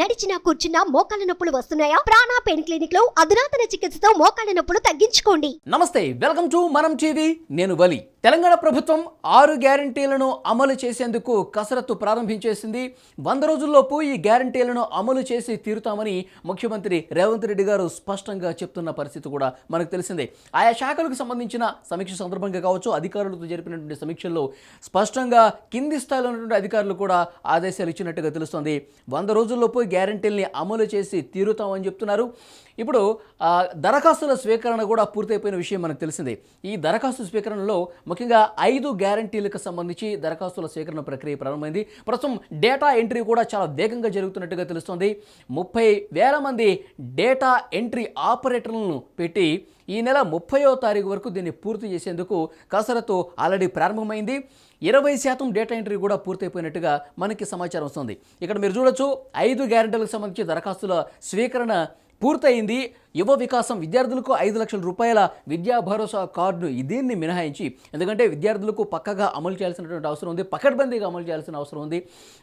నడిచినా కూర్చున్నా మోకాళ్ళ నొప్పులు వస్తున్నాయా? ప్రాణా పెయిన్ క్లినిక్లో అధునాతన చికిత్సతో మోకాళ్ళ నొప్పులు తగ్గించుకోండి. నమస్తే వెల్కమ్ టు మనం టీవీ నేను వలి. తెలంగాణ ప్రభుత్వం ఆరు గ్యారంటీలను అమలు చేసేందుకు కసరత్తు ప్రారంభించేసింది. వంద రోజుల్లోపు ఈ గ్యారంటీలను అమలు చేసి తీరుతామని ముఖ్యమంత్రి రేవంత్ రెడ్డి గారు స్పష్టంగా చెప్తున్న పరిస్థితి కూడా మనకు తెలిసిందే. ఆయా శాఖలకు సంబంధించిన సమీక్ష సందర్భంగా కావచ్చు అధికారులతో జరిపినటువంటి సమీక్షల్లో స్పష్టంగా కింది స్థాయిలో ఉన్నటువంటి అధికారులు కూడా ఆదేశాలు ఇచ్చినట్టుగా తెలుస్తోంది. వంద రోజుల్లోపు గ్యారంటీల్ని అమలు చేసి తీరుతామని చెప్తున్నారు. ఇప్పుడు దరఖాస్తుల స్వీకరణ కూడా పూర్తయిపోయిన విషయం మనకు తెలిసిందే. ఈ దరఖాస్తు స్వీకరణలో ముఖ్యంగా ఐదు గ్యారంటీలకు సంబంధించి దరఖాస్తుల స్వీకరణ ప్రక్రియ ప్రారంభమైంది. ప్రస్తుతం డేటా ఎంట్రీ కూడా చాలా వేగంగా జరుగుతున్నట్టుగా తెలుస్తోంది. ముప్పై వేల మంది డేటా ఎంట్రీ ఆపరేటర్లను పెట్టి ఈ నెల ముప్పయో తారీఖు వరకు దీన్ని పూర్తి చేసేందుకు కసరత్తు ఆల్రెడీ ప్రారంభమైంది. ఇరవై శాతం డేటా ఎంట్రీ కూడా పూర్తయిపోయినట్టుగా మనకి సమాచారం వస్తుంది. ఇక్కడ మీరు చూడొచ్చు ఐదు గ్యారెంటీలకు సంబంధించి దరఖాస్తుల స్వీకరణ పూర్తయింది. యువ వికాసం విద్యార్థులకు ఐదు లక్షల రూపాయల విద్యా భరోసా కార్డును దీన్ని మినహాయించి ఎందుకంటే విద్యార్థులకు పక్కగా అమలు చేయాల్సినటువంటి అవసరం ఉంది పకడ్బందీగా అమలు చేయాల్సిన అవసరం ఉంది.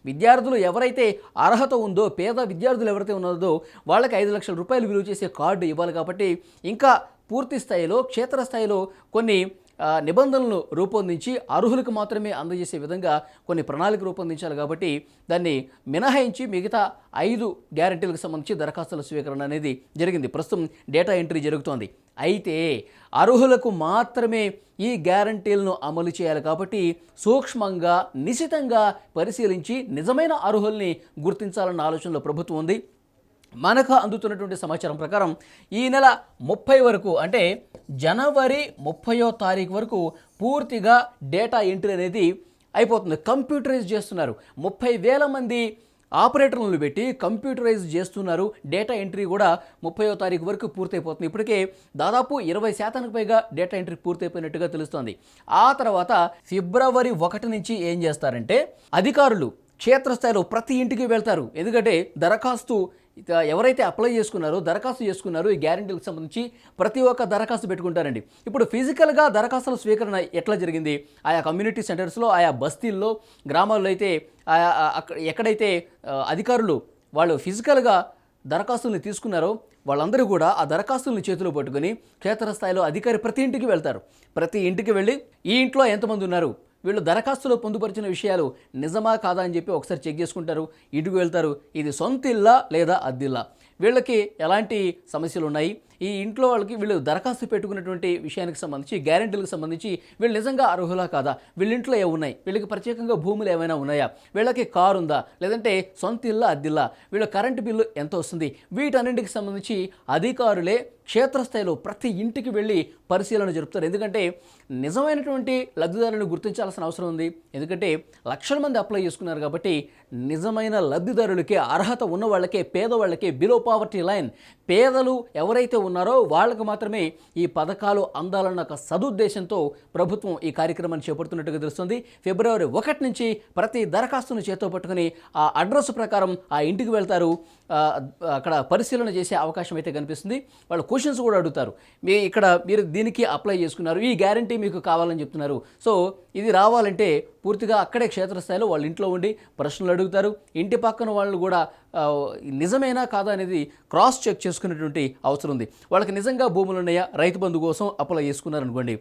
విద్యార్థులు ఎవరైతే అర్హత ఉందో పేద విద్యార్థులు ఎవరైతే ఉన్నదో వాళ్ళకి ఐదు లక్షల రూపాయలు విలువ చేసే కార్డు ఇవ్వాలి కాబట్టి ఇంకా పూర్తి స్థాయిలో క్షేత్రస్థాయిలో కొన్ని నిబంధనలను రూపొందించి అర్హులకు మాత్రమే అందజేసే విధంగా కొన్ని ప్రణాళిక రూపొందించాలి కాబట్టి దాన్ని మినహాయించి మిగతా ఐదు గ్యారంటీలకు సంబంధించి దరఖాస్తుల స్వీకరణ అనేది జరిగింది. ప్రస్తుతం డేటా ఎంట్రీ జరుగుతోంది. అయితే అర్హులకు మాత్రమే ఈ గ్యారంటీలను అమలు చేయాలి కాబట్టి సూక్ష్మంగా నిశితంగా పరిశీలించి నిజమైన అర్హుల్ని గుర్తించాలన్న ఆలోచనలో ప్రభుత్వం ఉంది. మనకు అందుతున్నటువంటి సమాచారం ప్రకారం ఈ నెల ముప్పై వరకు అంటే జనవరి ముప్పయో తారీఖు వరకు పూర్తిగా డేటా ఎంట్రీ అనేది అయిపోతుంది. కంప్యూటరైజ్ చేస్తున్నారు. ముప్పై వేల మంది ఆపరేటర్లను పెట్టి కంప్యూటరైజ్ చేస్తున్నారు. డేటా ఎంట్రీ కూడా ముప్పయో తారీఖు వరకు పూర్తయిపోతుంది. ఇప్పటికే దాదాపు ఇరవై శాతానికి పైగా డేటా ఎంట్రీ పూర్తయిపోయినట్టుగా తెలుస్తోంది. ఆ తర్వాత ఫిబ్రవరి ఒకటి నుంచి ఏం చేస్తారంటే అధికారులు క్షేత్రస్థాయిలో ప్రతి ఇంటికి వెళ్తారు. ఎందుకంటే దరఖాస్తు ఇక ఎవరైతే అప్లై చేసుకున్నారో దరఖాస్తు చేసుకున్నారో ఈ గ్యారంటీలకు సంబంధించి ప్రతి ఒక్క దరఖాస్తు పెట్టుకుంటారండి. ఇప్పుడు ఫిజికల్గా దరఖాస్తుల స్వీకరణ ఎట్లా జరిగింది? ఆయా కమ్యూనిటీ సెంటర్స్లో ఆయా బస్తీల్లో గ్రామాల్లో అయితే ఆయా అక్కడ ఎక్కడైతే అధికారులు వాళ్ళు ఫిజికల్గా దరఖాస్తుల్ని తీసుకున్నారో వాళ్ళందరూ కూడా ఆ దరఖాస్తుల్ని చేతిలో పట్టుకొని క్షేత్రస్థాయిలో అధికారి ప్రతి ఇంటికి వెళ్తారు. ప్రతి ఇంటికి వెళ్ళి ఈ ఇంట్లో ఎంతమంది ఉన్నారు? వీళ్ళు దరఖాస్తులో పొందుపరిచిన విషయాలు నిజమా కాదా అని చెప్పి ఒకసారి చెక్ చేసుకుంటారు. ఇటుకు వెళ్తారు. ఇది సొంత ఇల్లా లేదా అద్దిల్లా? వీళ్ళకి ఎలాంటి సమస్యలు ఉన్నాయి ఈ ఇంట్లో వాళ్ళకి వీళ్ళు దరఖాస్తు పెట్టుకున్నటువంటి విషయానికి సంబంధించి గ్యారెంటీలకు సంబంధించి వీళ్ళు నిజంగా అర్హులా కాదా? వీళ్ళింట్లో ఇంట్లో ఉన్నాయి? వీళ్ళకి ప్రత్యేకంగా భూములు ఏమైనా ఉన్నాయా? వీళ్ళకి కారు ఉందా? లేదంటే సొంత ఇల్లా అద్దిల్లా వీళ్ళ కరెంటు బిల్లు ఎంత వస్తుంది? వీటన్నింటికి సంబంధించి అధికారులే క్షేత్రస్థాయిలో ప్రతి ఇంటికి వెళ్ళి పరిశీలన జరుపుతారు. ఎందుకంటే నిజమైనటువంటి లబ్ధిదారులను గుర్తించాల్సిన అవసరం ఉంది. ఎందుకంటే లక్షల మంది అప్లై చేసుకున్నారు కాబట్టి నిజమైన లబ్ధిదారులకే అర్హత ఉన్న వాళ్ళకే పేదవాళ్ళకే బిలో పావర్టీ లైన్ పేదలు ఎవరైతే ఉన్నారో వాళ్ళకు మాత్రమే ఈ పథకాలు అందాలన్న ఒక సదుద్దేశంతో ప్రభుత్వం ఈ కార్యక్రమాన్ని చేపడుతున్నట్టుగా తెలుస్తుంది. ఫిబ్రవరి ఒకటి నుంచి ప్రతి దరఖాస్తును చేతో పట్టుకుని ఆ అడ్రస్ ప్రకారం ఆ ఇంటికి వెళ్తారు. అక్కడ పరిశీలన చేసే అవకాశం అయితే కనిపిస్తుంది. వాళ్ళు క్వశ్చన్స్ కూడా అడుగుతారు. మీ ఇక్కడ మీరు దీనికి అప్లై చేసుకున్నారు. ఈ గ్యారంటీ మీకు కావాలని చెప్తున్నారు. సో ఇది రావాలంటే పూర్తిగా అక్కడే క్షేత్రస్థాయిలో వాళ్ళ ఇంట్లో ఉండి ప్రశ్నలు అడుగుతారు. ఇంటి పక్కన వాళ్ళు కూడా నిజమేనా కాదా అనేది క్రాస్ చెక్ చేసుకునేటువంటి అవసరం ఉంది. వాళ్ళకి నిజంగా భూములు ఉన్నాయా రైతు బంధు కోసం అప్లై చేసుకున్నారనుకోండి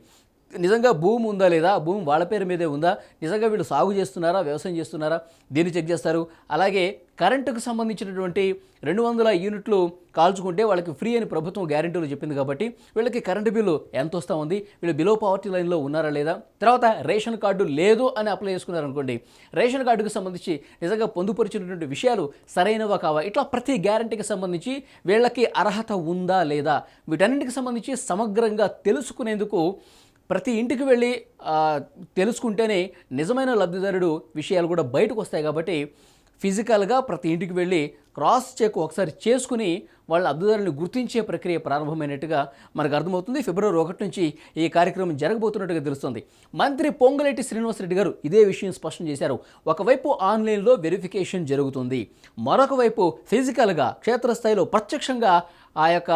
నిజంగా భూమి ఉందా లేదా? భూమి వాళ్ళ పేరు మీదే ఉందా? నిజంగా వీళ్ళు సాగు చేస్తున్నారా? వ్యవసాయం చేస్తున్నారా? దీన్ని చెక్ చేస్తారు? అలాగే కరెంటుకు సంబంధించినటువంటి రెండు వందల యూనిట్లు కాల్చుకుంటే వాళ్ళకి ఫ్రీ అని ప్రభుత్వం గ్యారెంటీలు చెప్పింది కాబట్టి వీళ్ళకి కరెంటు బిల్లు ఎంత వస్తూ ఉంది? వీళ్ళు బిలో పవర్టీ లైన్లో ఉన్నారా లేదా? తర్వాత రేషన్ కార్డు లేదు అని అప్లై చేసుకున్నారు అనుకోండి రేషన్ కార్డుకు సంబంధించి నిజంగా పొందుపరిచినటువంటి విషయాలు సరైనవా కావా? ఇట్లా ప్రతి గ్యారంటీకి సంబంధించి వీళ్ళకి అర్హత ఉందా లేదా? వీటన్నిటికి సంబంధించి సమగ్రంగా తెలుసుకునేందుకు ప్రతి ఇంటికి వెళ్ళి తెలుసుకుంటేనే నిజమైన లబ్ధిదారుడు విషయాలు కూడా బయటకు వస్తాయి కాబట్టి ఫిజికల్గా ప్రతి ఇంటికి వెళ్ళి క్రాస్ చెక్ ఒకసారి చేసుకుని వాళ్ళ లబ్ధిదారులను గుర్తించే ప్రక్రియ ప్రారంభమైనట్టుగా మనకు అర్థమవుతుంది. ఫిబ్రవరి ఒకటి నుంచి ఈ కార్యక్రమం జరగబోతున్నట్టుగా తెలుస్తుంది. మంత్రి పొంగులేటి శ్రీనివాసరెడ్డి గారు ఇదే విషయం స్పష్టం చేశారు. ఒకవైపు ఆన్లైన్లో వెరిఫికేషన్ జరుగుతుంది. మరొక వైపు ఫిజికల్గా క్షేత్రస్థాయిలో ప్రత్యక్షంగా ఆ యొక్క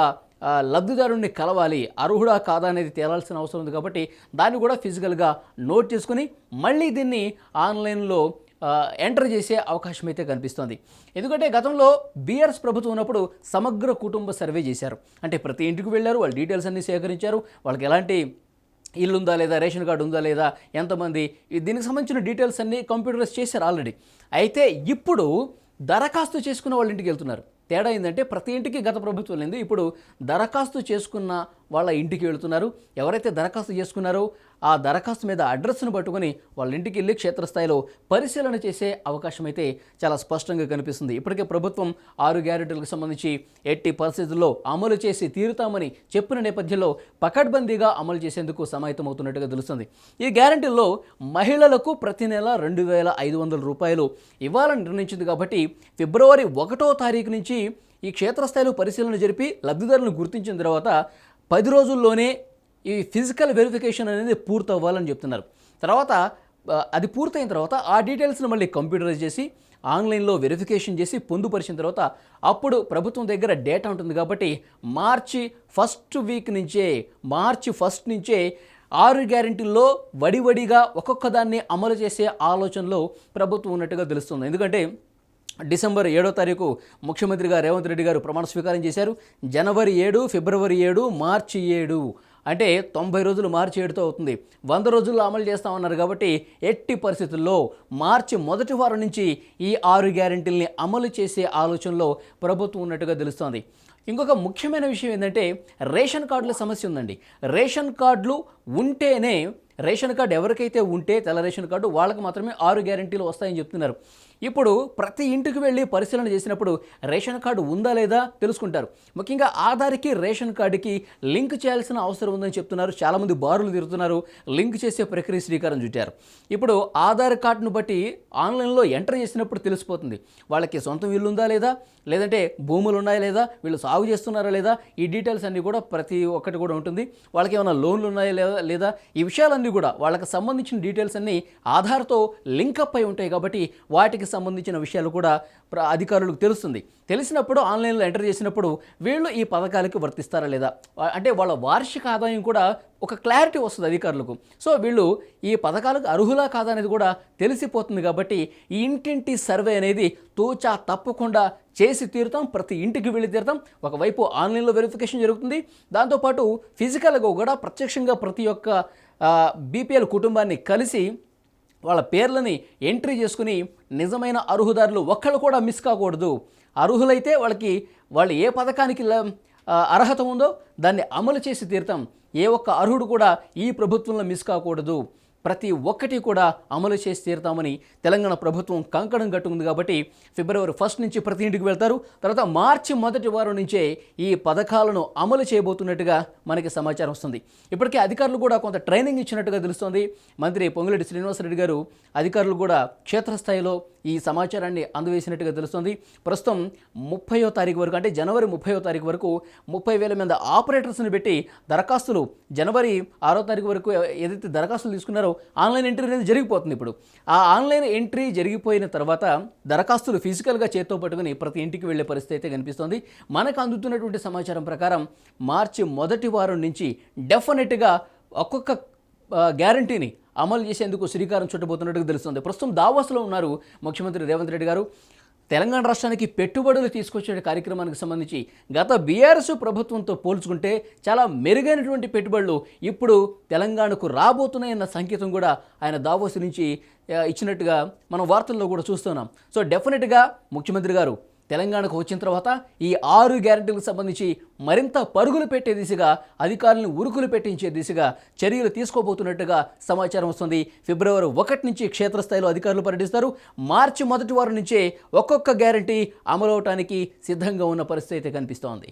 లబ్ధిదారుణ్ణి కలవాలి అర్హుడా కాదా అనేది తేలాల్సిన అవసరం ఉంది కాబట్టి దాన్ని కూడా ఫిజికల్గా నోట్ చేసుకుని మళ్ళీ దీన్ని ఆన్లైన్లో ఎంటర్ చేసే అవకాశం అయితే కనిపిస్తోంది. ఎందుకంటే గతంలో బీఆర్ఎస్ ప్రభుత్వం ఉన్నప్పుడు సమగ్ర కుటుంబ సర్వే చేశారు. అంటే ప్రతి ఇంటికి వెళ్ళారు వాళ్ళ డీటెయిల్స్ అన్ని సేకరించారు వాళ్ళకి ఎలాంటి ఇల్లు ఉందా లేదా రేషన్ కార్డు ఉందా లేదా ఎంతమంది దీనికి సంబంధించిన డీటెయిల్స్ అన్నీ కంప్యూటరైజ్ చేశారు ఆల్రెడీ. అయితే ఇప్పుడు దరఖాస్తు చేసుకున్న వాళ్ళ ఇంటికి వెళ్తున్నారు. తేడా ఏంటంటే ప్రతి ఇంటికి గత ప్రభుత్వం లేదు. ఇప్పుడు దరఖాస్తు చేసుకున్న వాళ్ళ ఇంటికి వెళుతున్నారు. ఎవరైతే దరఖాస్తు చేసుకున్నారో ఆ దరఖాస్తు మీద అడ్రస్ను పట్టుకొని వాళ్ళ ఇంటికి వెళ్ళి క్షేత్రస్థాయిలో పరిశీలన చేసే అవకాశం అయితే చాలా స్పష్టంగా కనిపిస్తుంది. ఇప్పటికే ప్రభుత్వం ఆరు గ్యారెంటీలకు సంబంధించి ఎట్టి పరిస్థితుల్లో అమలు చేసి తీరుతామని చెప్పిన నేపథ్యంలో పకడ్బందీగా అమలు చేసేందుకు సమాయత్తమవుతున్నట్టుగా తెలుస్తుంది. ఈ గ్యారెంటీల్లో మహిళలకు ప్రతి నెల రెండు వేల ఐదు వందల రూపాయలు ఇవ్వాలని నిర్ణయించింది కాబట్టి ఫిబ్రవరి ఒకటో తారీఖు నుంచి ఈ క్షేత్రస్థాయిలో పరిశీలన జరిపి లబ్ధిదారులను గుర్తించిన తర్వాత పది రోజుల్లోనే ఈ ఫిజికల్ వెరిఫికేషన్ అనేది పూర్తవ్వాలని చెప్తున్నారు. తర్వాత అది పూర్తయిన తర్వాత ఆ డీటెయిల్స్ని మళ్ళీ కంప్యూటరైజ్ చేసి ఆన్లైన్లో వెరిఫికేషన్ చేసి పొందుపరిచిన తర్వాత అప్పుడు ప్రభుత్వం దగ్గర డేటా ఉంటుంది కాబట్టి మార్చి ఫస్ట్ వీక్ నుంచే మార్చి ఫస్ట్ నుంచే ఆరు గ్యారెంటీల్లో వడివడిగా ఒక్కొక్క దాన్ని అమలు చేసే ఆలోచనలో ప్రభుత్వం ఉన్నట్టుగా తెలుస్తుంది. ఎందుకంటే డిసెంబర్ ఏడో తారీఖు ముఖ్యమంత్రిగా రేవంత్ రెడ్డి గారు ప్రమాణ స్వీకారం చేశారు. జనవరి ఏడు ఫిబ్రవరి ఏడు మార్చి ఏడు అంటే తొంభై రోజులు మార్చి ఏడుతో అవుతుంది. వంద రోజుల్లో అమలు చేస్తామన్నారు కాబట్టి ఎట్టి పరిస్థితుల్లో మార్చి మొదటి వారం నుంచి ఈ ఆరు గ్యారెంటీల్ని అమలు చేసే ఆలోచనలో ప్రభుత్వం ఉన్నట్టుగా తెలుస్తోంది. ఇంకొక ముఖ్యమైన విషయం ఏంటంటే రేషన్ కార్డుల సమస్య ఉందండి. రేషన్ కార్డులు ఉంటేనే రేషన్ కార్డు ఎవరికైతే ఉంటే తెల్ల రేషన్ కార్డు వాళ్ళకి మాత్రమే ఆరు గ్యారెంటీలు వస్తాయని చెప్తున్నారు. ఇప్పుడు ప్రతి ఇంటికి వెళ్ళి పరిశీలన చేసినప్పుడు రేషన్ కార్డు ఉందా లేదా తెలుసుకుంటారు. ముఖ్యంగా ఆధార్కి రేషన్ కార్డుకి లింక్ చేయాల్సిన అవసరం ఉందని చెప్తున్నారు. చాలామంది బారులు తిరుగుతున్నారు. లింక్ చేసే ప్రక్రియ శ్రీకారం చుట్టారు. ఇప్పుడు ఆధార్ కార్డును బట్టి ఆన్లైన్లో ఎంటర్ చేసినప్పుడు తెలిసిపోతుంది. వాళ్ళకి సొంతం ఇల్లు ఉందా లేదా? లేదంటే భూములు ఉన్నాయా లేదా? వీళ్ళు సాగు చేస్తున్నారా లేదా? ఈ డీటెయిల్స్ అన్నీ కూడా ప్రతి ఒక్కటి కూడా ఉంటుంది. వాళ్ళకి ఏమైనా లోన్లు ఉన్నాయా లేదా? లేదా ఈ విషయాలన్నీ కూడా వాళ్ళకి సంబంధించిన డీటెయిల్స్ అన్నీ ఆధార్తో లింకప్ అయి ఉంటాయి కాబట్టి వాటికి సంబంధించిన విషయాలు కూడా అధికారులకు తెలుస్తుంది. తెలిసినప్పుడు ఆన్లైన్లో ఎంటర్ చేసినప్పుడు వీళ్ళు ఈ పథకాలకి వర్తిస్తారా లేదా? అంటే వాళ్ళ వార్షిక ఆదాయం కూడా ఒక క్లారిటీ వస్తుంది అధికారులకు. సో వీళ్ళు ఈ పథకాలకు అర్హులా కాదా అనేది కూడా తెలిసిపోతుంది కాబట్టి ఈ ఇంటింటి సర్వే అనేది తూచా తప్పకుండా చేసి తీరుతాం ప్రతి ఇంటికి వెళ్ళి తీరుతాం. ఒకవైపు ఆన్లైన్లో వెరిఫికేషన్ జరుగుతుంది. దాంతోపాటు ఫిజికల్గా కూడా ప్రత్యక్షంగా ప్రతి ఒక్క బీపీఎల్ కుటుంబాన్ని కలిసి వాళ్ళ పేర్లని ఎంట్రీ చేసుకుని నిజమైన అర్హుదారులు ఒక్కళ్ళు కూడా మిస్ కాకూడదు. అర్హులైతే వాళ్ళకి వాళ్ళు ఏ పథకానికి ల- అర్హత ఉందో దాన్ని అమలు చేసి తీరుతాం. ఏ ఒక్క అర్హుడు కూడా ఈ ప్రభుత్వంలో మిస్ కాకూడదు. ప్రతి ఒక్కటి కూడా అమలు చేసి తీరుతామని తెలంగాణ ప్రభుత్వం కంకణం కట్టుకుంది కాబట్టి ఫిబ్రవరి ఫస్ట్ నుంచి ప్రతి ఇంటికి వెళ్తారు. తర్వాత మార్చి మొదటి వారం నుంచే ఈ పథకాలను అమలు చేయబోతున్నట్టుగా మనకి సమాచారం వస్తుంది. ఇప్పటికే అధికారులు కూడా కొంత ట్రైనింగ్ ఇచ్చినట్టుగా తెలుస్తోంది. మంత్రి పొంగులేటి శ్రీనివాసరెడ్డి గారు అధికారులు కూడా క్షేత్రస్థాయిలో ఈ సమాచారాన్ని అందవేసినట్టుగా తెలుస్తుంది. ప్రస్తుతం ముప్పయో తారీఖు వరకు అంటే జనవరి ముప్పయో తారీఖు వరకు ముప్పై వేల మంది ఆపరేటర్స్ని పెట్టి దరఖాస్తులు జనవరి ఆరో తారీఖు వరకు ఏదైతే దరఖాస్తులు తీసుకున్నారో ఆన్లైన్ ఎంట్రీ అనేది జరిగిపోతుంది ఇప్పుడు. ఆ ఆన్లైన్ ఎంట్రీ జరిగిపోయిన తర్వాత దరఖాస్తులు ఫిజికల్గా చేత్తో పట్టుకుని ప్రతి ఇంటికి వెళ్ళే పరిస్థితి అయితే కనిపిస్తోంది. మనకు అందుతున్నటువంటి సమాచారం ప్రకారం మార్చి మొదటి వారం నుంచి డెఫినెట్గా ఒక్కొక్క గ్యారంటీని అమలు చేసేందుకు శ్రీకారం చుట్టబోతున్నట్టుగా తెలుస్తుంది. ప్రస్తుతం దావాస్లో ఉన్నారు ముఖ్యమంత్రి రేవంత్ రెడ్డి గారు. తెలంగాణ రాష్ట్రానికి పెట్టుబడులు తీసుకొచ్చే కార్యక్రమానికి సంబంధించి గత బీఆర్ఎస్ ప్రభుత్వంతో పోల్చుకుంటే చాలా మెరుగైనటువంటి పెట్టుబడులు ఇప్పుడు తెలంగాణకు రాబోతున్నాయన్న సంకేతం కూడా ఆయన దావోస్ నుంచి ఇచ్చినట్టుగా మనం వార్తల్లో కూడా చూస్తున్నాం. సో డెఫినెట్గా ముఖ్యమంత్రి గారు తెలంగాణకు వచ్చిన తర్వాత ఈ ఆరు గ్యారంటీలకు సంబంధించి మరింత పరుగులు పెట్టే దిశగా అధికారులను ఉరుకులు పెట్టించే దిశగా చర్యలు తీసుకోబోతున్నట్టుగా సమాచారం వస్తుంది. ఫిబ్రవరి ఒకటి నుంచి క్షేత్రస్థాయిలో అధికారులు పర్యటిస్తారు. మార్చి మొదటి వారం నుంచే ఒక్కొక్క గ్యారంటీ అమలవటానికి సిద్ధంగా ఉన్న పరిస్థితి అయితే కనిపిస్తోంది.